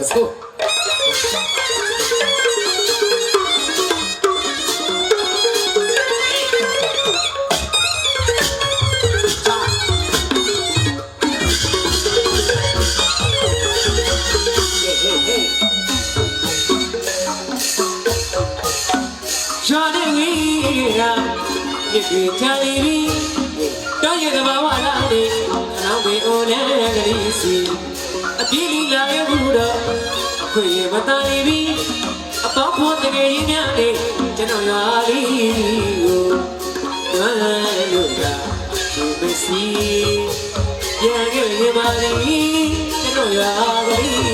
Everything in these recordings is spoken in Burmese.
Let's go. Johnny, Johnny, Johnny, Johnny, Johnny, Johnny, Johnny, Johnny, Johnny, Johnny, Johnny, Johnny, Johnny, Johnny, ပြေးလီလာရဘူးတော့အခွေရမတန်လီပြီးအတော့ဖို့တကယ်ကြီးများလေကျွန်တော်ရွာလေးကိုတွမ်းလို့ကသူမစီပြန်ခဲ့ရပါလိမ့်ကျွန်တော်ရွာကလေး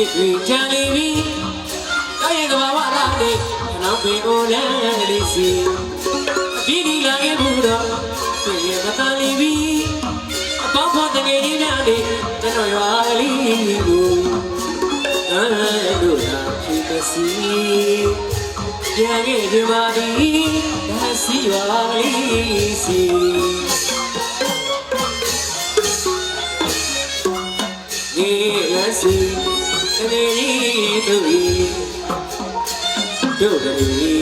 ဒီခွေချန်လီပြီတော့ရဲ့ကဘာဝလာလေနောက်ပေအိုလန်လေးစီအပြီးဒီလာခဲ့ဘူးတော့တွေ့ရမတန်လီပြီအပေါင်းဖော်တကယ်ကြီးများလေကျွန်တော်ရွာလေးကိုအဲလိုရာချီပစီပြန်ခဲ့ကြပါသည်ဒါစီရွာလေးစီရေရစီ အနေကြီးတို့ဤတို့တို့ဤ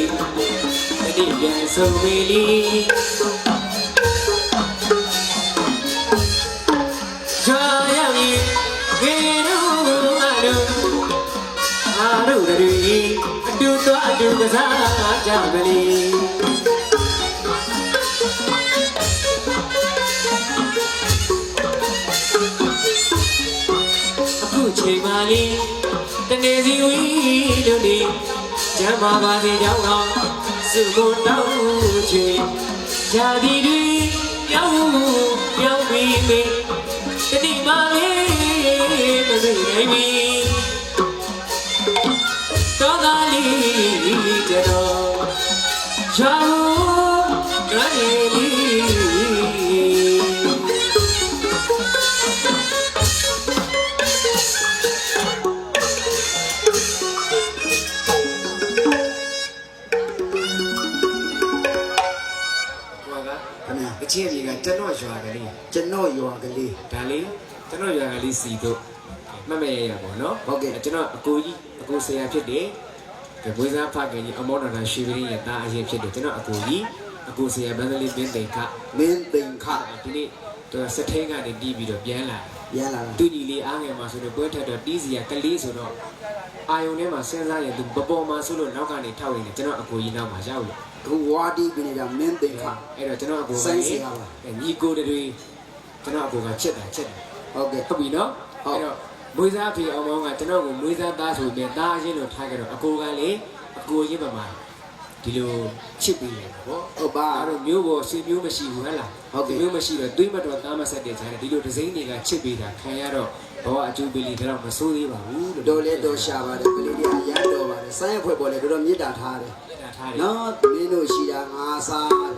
တတိပြန်ဆုံးမီလီဂျာယမီကေရုအရုအာရုတို့ဤအတူတော့အတူကစားကြမလီ ခုချိန်မှလေးတနေ့စီဝီတို့ဒီကျမ်းမာပါစေကြောင်းတော်စုကိုတောင်းချေဇာတိတွေပြောင်းပြောင်းပြီးပြီတတိမှလေးမသိနိုင်ပြီ ကျွန်တော်ရွာကလေးစီတို့မှတ်မဲ့ရရပါတော့ဟုတ်ကဲ့ကျွန်တော်အကိုကြီးအကိုဆရာဖြစ်တယ်ကဘွေးစားဖခင်ကြီးအမောတော်တာရွှေပရင်းရဲ့တာအရင်ဖြစ်တယ်ကျွန်တော်အကိုကြီးအကိုဆရာဘန်ဒလီပင်းတိန်ခမင်းသိန်ခဒီနေ့သူစထင်းကနေတီးပြီးတော့ပြန်လာရလာတာသူညီလေးအားငယ်မှာဆိုတော့ပွဲထက်တော့တီးစီကကလေးဆိုတော့အာယုံထဲမှာစဉ်းစားရင်သူပပေါ်မှာဆိုလို့နောက်ကနေထောက်နေတယ်ကျွန်တော်အကိုကြီးနောက်မှာရောက်လို့ခုဝါဒီပြနေတာမင်းသိန်ခအဲ့တော့ကျွန်တော်အကိုကစိုင်းစရာပါအဲ့ညီကိုတွေကျွန်တော်အကိုကချက်တာချက်တာ ဟုတ်ကဲ့ဟုတ်ပြီနော်ဟုတ်အဲ့တော့မွေးစားဖေအောင်မောင်းကကျွန်တော်ကိုမွေးစားသားဆိုပြီးသားချင်းလို့ထားကြတော့အကိုကလေအကိုရင်းပါမှာဒီလိုချစ်ပြီးတယ်ပေါ့ဟုတ်ပါအဲ့တော့မျိုးပေါ်ဆွေမျိုးမရှိဘူးဟဲ့လားဟုတ်ကဲ့မျိုးမရှိတော့တွေးမတော်သားမဆက်တဲ့ဈာတ်ဒီလိုဒစိမ့်တွေကချစ်ပြီးတာခံရတော့ဘောအကျိုးပေးလေးတော့မစိုးသေးပါဘူးလို့တော်လဲတော်ရှာပါတယ်ကလေးတွေကရမ်းတော်ပါတယ်စိုင်းအဖွဲ့ပေါ်လဲတော်တော်မြစ်တာထားတယ်ဒါထားတယ်နော်မင်းတို့ရှိတာငါစားတဲ့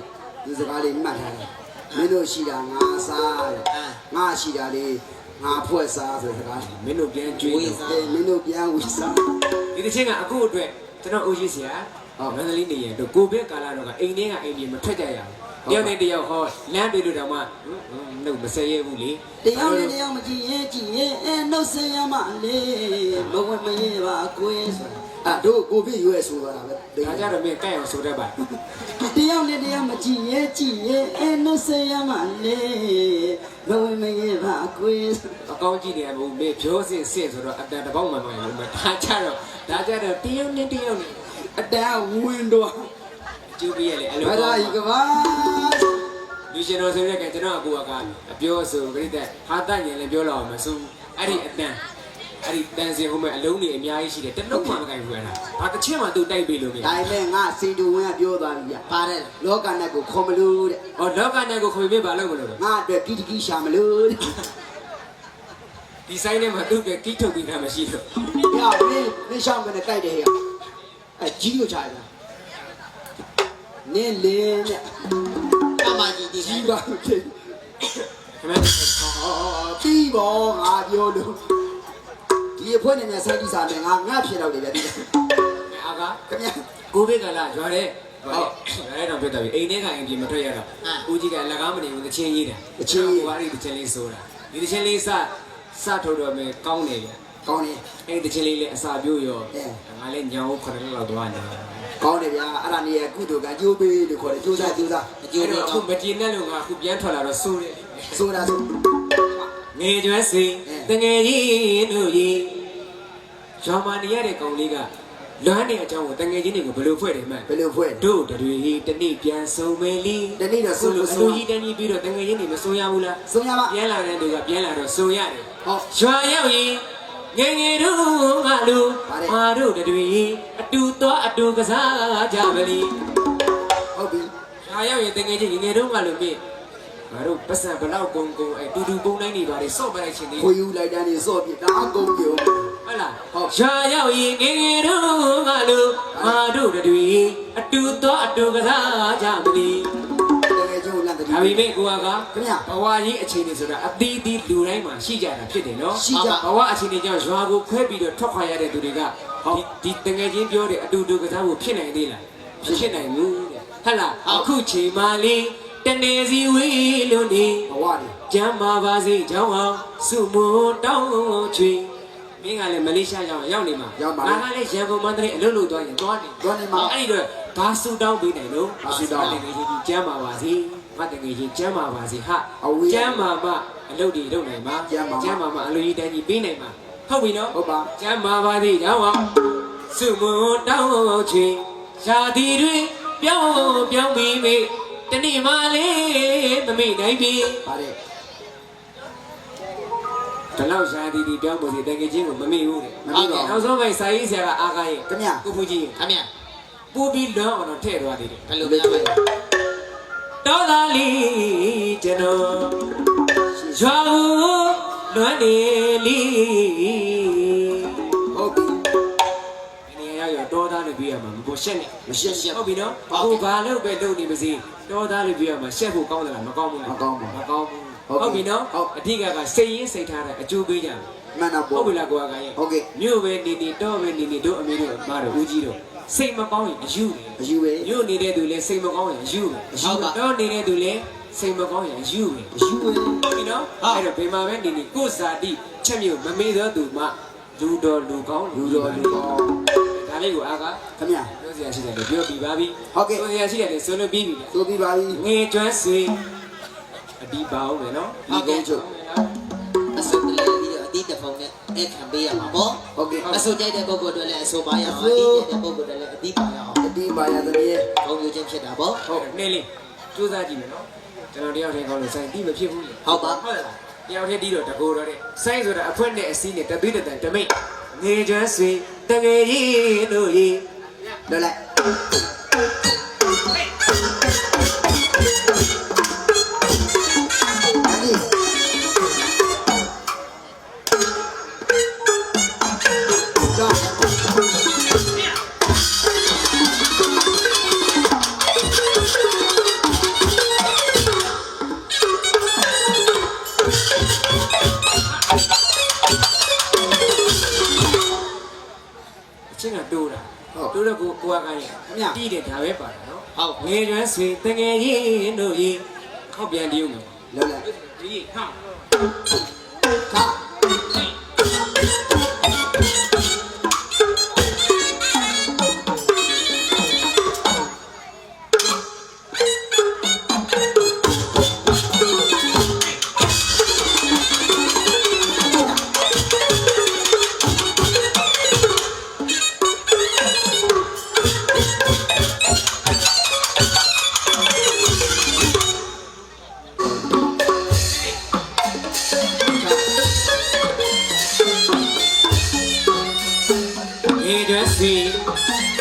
ဒီစကားလေးမှတ်ထားတယ် မင်းတို့ရှိတာငါစားတဲ့ငါရှိတာလေးငါဖွဲ့စားဆိုတဲ့စကားမင်းတို့ပြန်ကြွေးနေအေးမင်းတို့ပြန်ဝီစားဒီတစ်ချင်းကအခုအတွက်ကျွန်တော်အိုရှိဆရာဟုတ်မန္တလေးနေရင်တို့ကိုဗစ်ကာလတော့ကအိမ်ထဲကအိမ်ကြီးမထွက်ကြရဘူးတယောက်နဲ့တယောက်ဟောလမ်းပြေလို့တော့မှဟွန်းဟွန်းနှုတ်မဆက်ရဘူးလေတရားနဲ့တရားမကြည့်ရင်ကြည့်ရင်အဲနှုတ်ဆက်ရမလေးမဝင်မရင်ပါအကွေးဆိုတာ အဲ့တို့ကိုပြည့်ရွယ်ဆိုတော့ပဲဒါကြတော့မင်းကြိုက်အောင်ဆိုတတ်ပါတရားနဲ့တရားမကြည့်ရင်ကြည့်ရင်အဲနှုတ်ဆက်ရမလေးမဝင်မရင်ပါအကွေးအကောင်းကြည့်နေရဘူးမင်းပြောစင်စင်ဆိုတော့အတန်တစ်ပေါက်မှမမှန်ဘူးမဒါကြတော့ဒါကြတော့တယောက်နဲ့တယောက်နဲ့အတန်းဝင်တော့ကျူးပြရလေအဲ့လိုဘာသာဤကဘာလူရှင်တော်ဆိုတဲ့ကကျွန်တော်အကူကအပြောဆိုပြိတ္တဟာတညင်လည်းပြောတော့မစိုးအဲ့ဒီအတန် အဲ့ဒီတန်စင်ဟိုမဲ့အလုံးတွေအများကြီးရှိတယ်တစ်လုံးမှမကင်ဘူးအဲ့ဒါဘာတစ်ချက်မှသူတိုက်ပေးလို့မရဒါပေမဲ့ငါစီတူဝင်ကပြောသွားပြီဗျပါတယ်လောကနဲ့ကိုခေါ်မလို့တဲ့ဟောလောကနဲ့ကိုခွေပြပါလို့မလို့ငါအတွက်ကိတကိရှာမလို့တဲ့ဒီဆိုင်ထဲမှာသူ့ကကိထုတ်ပြီးတာမရှိတော့။ညာမင်းမင်းရှောင်းကနေကြိုက်တယ်ဟဲ့။အကြီးကိုချာရတာ။နင်းလင်းတဲ့ကမကြီးဒီကြည့်ကြီးလိုက်ပါဖြစ်ခမင်းအော်ပြီးပေါ်ငါပြောလို့ ဒီအဖွဲနေနဲ့စိုက်ကြည့်စားမယ်ငါငါဖြစ်တော့တယ်ဗျာဒီအာကခင်ဗျာကိုဗစ်ကလာရွာတဲ့ဟုတ်ရဲတော့ပြတ်သွားပြီအိမ်ထဲကအိမ်ပြင်မထွက်ရတော့ဦးကြီးကလက်ကားမနေဘူးတချင်းရေးတာဟိုကအဲ့ဒီတချင်းလေးဆိုတာဒီတချင်းလေးစစထုတ်တော့မယ်ကောင်းတယ်ဗျကောင်းတယ်အဲ့ဒီတချင်းလေးလည်းအစာပြိုးရောအဲငါလည်းညောင်းခရလောက်သွားနေတယ်ကောင်းတယ်ဗျာအဲ့ဒါနေရကုသိုလ်ကကျိုးပေးလို့ခေါ်တယ်ကျိုးစားကျိုးစားအကျိုးအဲ့လေးတော့အခုအောင်မတင်တဲ့လူကအခုပြန်ထွက်လာတော့စိုးတယ်ဆိုတာဆိုငယ်ကျွမ်းစီတငယ်ကြီးတို့ကြီး ဂျော်မာနီရတဲ့ကောင်လေးကလွမ်းနေအကြောင်းကိုတငယ်ချင်းတွေကိုဘယ်လိုဖွဲ့တယ်မှန်ဘယ်လိုဖွဲ့လဲတို့တွေတနေ့ပြန်ဆုံးမယ်လီတနေ့တော့ဆုံးလို့ဆုံးလူကြီးတန်းကြီးပြီးတော့တငယ်ချင်းတွေမဆုံးရဘူးလားဆုံးရပါပြန်လာတဲ့လူကပြန်လာတော့ဆုံးရတယ်ဟောရွာရောက်ရင်ငယ်ငယ်တို့ကလူပါတယ်မာတို့တွေအတူသွားအတူကစားကြပါလိဟုတ်ပြီရွာရောက်ရင်တငယ်ချင်းငယ်ငယ်တို့ကလူမြင့် ငါတို့ပတ်စံဘလောက်ကုန်းကုန်းအဲတူတူပုံတိုင်းတွေပါလေစော့ပလိုက်ချင်းဒီခွေယူလိုက်တဲ့နေစော့ပြဒါအကုန်ပြုံးဟုတ်လားဟုတ်ရွာရောက်ရင်ငယ်ငယ်တို့ကလူမာတို့တွေအတူသွားအတူကစားကြပါလိတကယ်ကျိုးလန့်တဒါပေမဲ့ကိုကကခင်ဗျာဘဝကြီးအခြေအနေဆိုတာအသီးသီးလူတိုင်းမှာရှိကြတာဖြစ်တယ်နော်ရှိကြဘဝအခြေအနေကြောင့်ရွာကိုခွဲပြီးတော့ထွက်ခွာရတဲ့သူတွေကဒီဒီတငယ်ချင်းပြောတဲ့အတူတူကစားဖို့ဖြစ်နိုင်သေးလားမဖြစ်နိုင်ဘူးတဲ့ဟုတ်လားအခုချိန်မှလေးတ နေစီဝေးလို့နေဘဝတွေကျမ်းမာပါစေကြောင်းအောင်စုမွန်တောင်းချွေမင်းကလည်းမလေးရှားရောက်ရောက်နေမှာငါကလည်းရန်ကုန်မန္တလေးအလုပ်လုပ်သွားရင်သွားနေသွားနေမှာအဲ့ဒီတော့ဘာဆူတောင်းပေးနိုင်လို့ဘာဆုတောင်းငယ်ချင်းကြီးကျမ်းမာပါစေငါတငယ်ချင်းကျမ်းမာပါစေဟာအဝေးကျမ်းမာမှအလုပ်တွေလုပ်နိုင်မှာကျမ်းမာမှကျမ်းမာမှအလုပ်ကြီးတန်းကြီးပေးနိုင်မှာဟုတ်ပြီနော်ဟုတ်ပါကျမ်းမာပါစေကြောင်းအောင်စုမွန်တောင်းချွေရာသီတွေပြောင်းပြောင်းပြီးမိ တနေ့မှလေးမမိနိုင်ပြီပါတယ်ဒီလောက်ရှားသည်ဒီပြောင်းပေါ်စီတကယ်ချင်းကိုမမေ့ဘူးတဲ့မပြီးတော့နောက်ဆုံးပိုင်းစာရေးဆရာကအာကာရဲ့ခင်ဗျာကိုဖူကြီးခမရပူပြီးလွမ်းအောင်တော့ထည့်သွားသေးတယ်ဘယ်လိုများလဲတောသားလေးကျွန်တော်ရွာကိုလွမ်းနေလီ ပြရမှာမပေါ်ရှက်နဲ့မရှက်ရှက်ဟုတ်ပြီနော်အခုဘာလို့ပဲလုပ်နေပါစေတောသားလို့ပြရမှာရှက်ဖို့ကောင်းတယ်လားမကောင်းဘူးလားမကောင်းဘူးမကောင်းဘူးဟုတ်ပြီဟုတ်ပြီနော်ဟုတ်အဓိကကစိတ်ရင်းစိတ်ထားတဲ့အကျိုးပေးကြတယ်မှန်တော့ဟုပေါ့တ်ပြီလားကိုကကရဲ့ဟုတ်ကဲ့မြို့ပဲနေနေတော့ပဲနေနေတို့အမေတို့အမတို့ဦးကြီးတို့စိတ်မကောင်းရင်အယူတယ်အယူပဲမြို့နေတဲ့သူလည်းစိတ်မကောင်းရင်အယူတယ်ဟုတ်ပါတော့နေတဲ့သူလည်းစိတ်မကောင်းရင်အယူတယ်အယူပဲဟုတ်ပြီနော်အဲ့တော့ဘယ်မှာပဲနေနေကိုယ်စာတိချက်မြို့မမေ့သောသူမှလူတော်လူကောင်းလူတော်လူတော်ဒါ လေးကိုအားကခင်ဗျာပြောစရာရှိတယ်လို့ပြောပြီးပါပြီဟုတ်ကဲ့ပြောစရာရှိတယ်လို့ဆိုလို့ပြီးပြီသို့ပြီးပါပြီငေကျွမ်းဆွေအဒီပါအောင်မယ်နော်ဒီကုန်းချုပ်အစုပ်တလေးပြီးတော့အတီးတစ်ဖုံနဲ့အဲ့ခံပေးရမှာပေါ့ဟုတ်ကဲ့အစုပ်ကြိုက်တဲ့ပုဂ္ဂိုလ်တွေလည်းအစုပ်ပါရအောင်အတီးကြိုက်တဲ့ပုဂ္ဂိုလ်တွေလည်းအတီးပါရအောင်အတီးပါရသမီးရဲ့ဘုံယူခြင်းဖြစ်တာပေါ့ဟုတ်နေလေးစူးစမ်းကြည့်မယ်နော်ကျွန်တော်တယောက်တည်းကောင်းလို့စိုင်းတိမဖြစ်ဘူးလေဟုတ်ပါဟုတ်လားတယောက်တည်းတီးတော့တကိုယ်တော့တဲ့စိုင်းဆိုတာအခွင့်နဲ့အစည်းနဲ့တသွေးတတန်တမိတ်ငေကျွမ်းဆွေ တငယ်ကြီးတို့ရေလွတ်လိုက် ကိုကိုကကိုင်းတီးတယ်ဒါပဲပါတာနော်ဟုတ်ငေကျွမ်းဆွေတငယ်ကြီးတို့ရေခောက်ပြန်တီးဦးမယ်လွတ်လိုက်ဒီဟာခါ ငေကျွမ်းဆွေ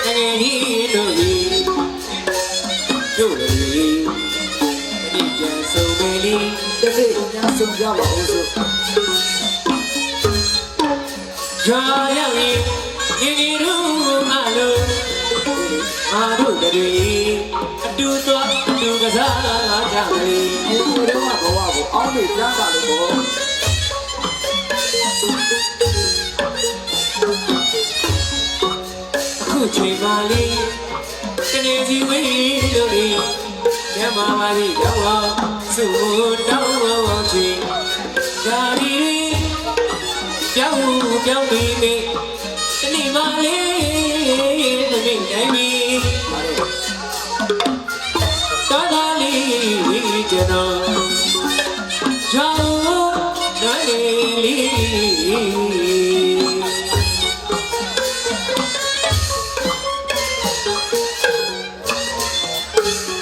တငယ်ကြီးတို့ရေတို့လေဒီပြန်ဆုံးမယ်လီတကယ်ညဆုံးကြပါဦးဆိုရွာရောက်ရင်ငေငေတို့အလိုအာတို့တွေအတူသွားအတူကစားကြလေဒီလိုတော့ဘဝကိုအောင်းနေကြတာလို့ ခုချိန်ပါလေတနေ့စီဝေးလို့လေညမပါစီတော့စုတောင်းချင်းဒါဒီပြောင်းပြောင်းပြီးမေတနေ့ပါလေတနေ့တိုင်းပြီ school.